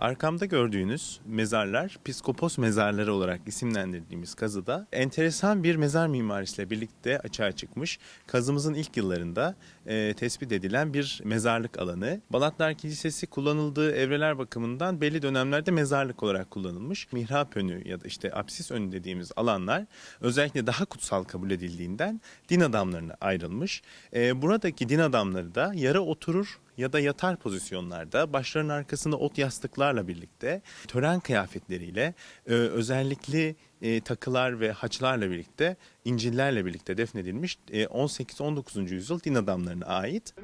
Arkamda gördüğünüz mezarlar Piskopos mezarları olarak isimlendirdiğimiz kazıda enteresan bir mezar mimarisiyle birlikte açığa çıkmış. Kazımızın ilk yıllarında e, tespit edilen bir mezarlık alanı. Balatlar Kilisesi kullanıldığı evreler bakımından belli dönemlerde mezarlık olarak kullanılmış. Mihrap önü ya da işte apsis önü dediğimiz alanlar özellikle daha kutsal kabul edildiğinden din adamlarına ayrılmış. E, buradaki din adamları da yara oturur ya da yatar pozisyonlarda başlarının arkasında ot yastıklarla birlikte tören kıyafetleriyle e, özellikle e, takılar ve haçlarla birlikte İncil'lerle birlikte defnedilmiş e, 18-19. yüzyıl din adamlarına ait.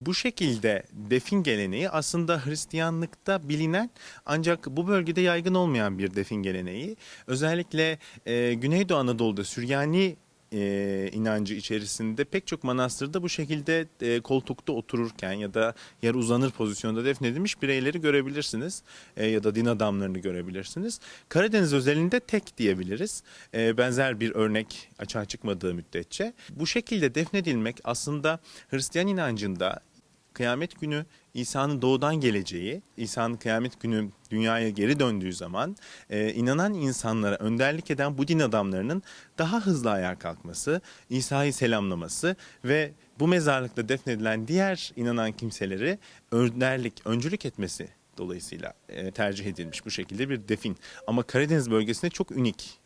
Bu şekilde defin geleneği aslında Hristiyanlıkta bilinen ancak bu bölgede yaygın olmayan bir defin geleneği. Özellikle e, Güneydoğu Anadolu'da Süryani e, inancı içerisinde pek çok manastırda bu şekilde e, koltukta otururken ya da yer uzanır pozisyonda defnedilmiş bireyleri görebilirsiniz E, ya da din adamlarını görebilirsiniz. Karadeniz özelinde tek diyebiliriz. E, benzer bir örnek açığa çıkmadığı müddetçe. Bu şekilde defnedilmek aslında Hristiyan inancında kıyamet günü İsa'nın doğudan geleceği, İsa'nın kıyamet günü dünyaya geri döndüğü zaman e, inanan insanlara önderlik eden bu din adamlarının daha hızlı ayağa kalkması, İsa'yı selamlaması ve bu mezarlıkta defnedilen diğer inanan kimseleri önderlik, öncülük etmesi dolayısıyla e, tercih edilmiş bu şekilde bir defin. Ama Karadeniz bölgesinde çok unik.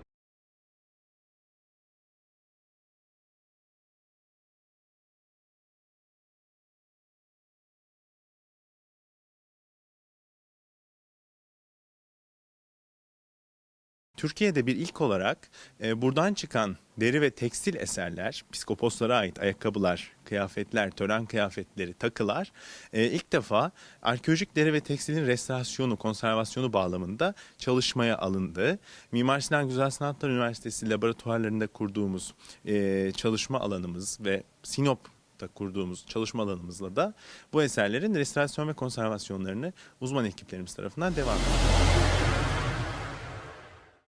Türkiye'de bir ilk olarak e, buradan çıkan deri ve tekstil eserler, psikoposlara ait ayakkabılar, kıyafetler, tören kıyafetleri, takılar e, ilk defa arkeolojik deri ve tekstilin restorasyonu, konservasyonu bağlamında çalışmaya alındı. Mimar Sinan Güzel Sanatlar Üniversitesi laboratuvarlarında kurduğumuz e, çalışma alanımız ve Sinop'ta kurduğumuz çalışma alanımızla da bu eserlerin restorasyon ve konservasyonlarını uzman ekiplerimiz tarafından devam ediyor.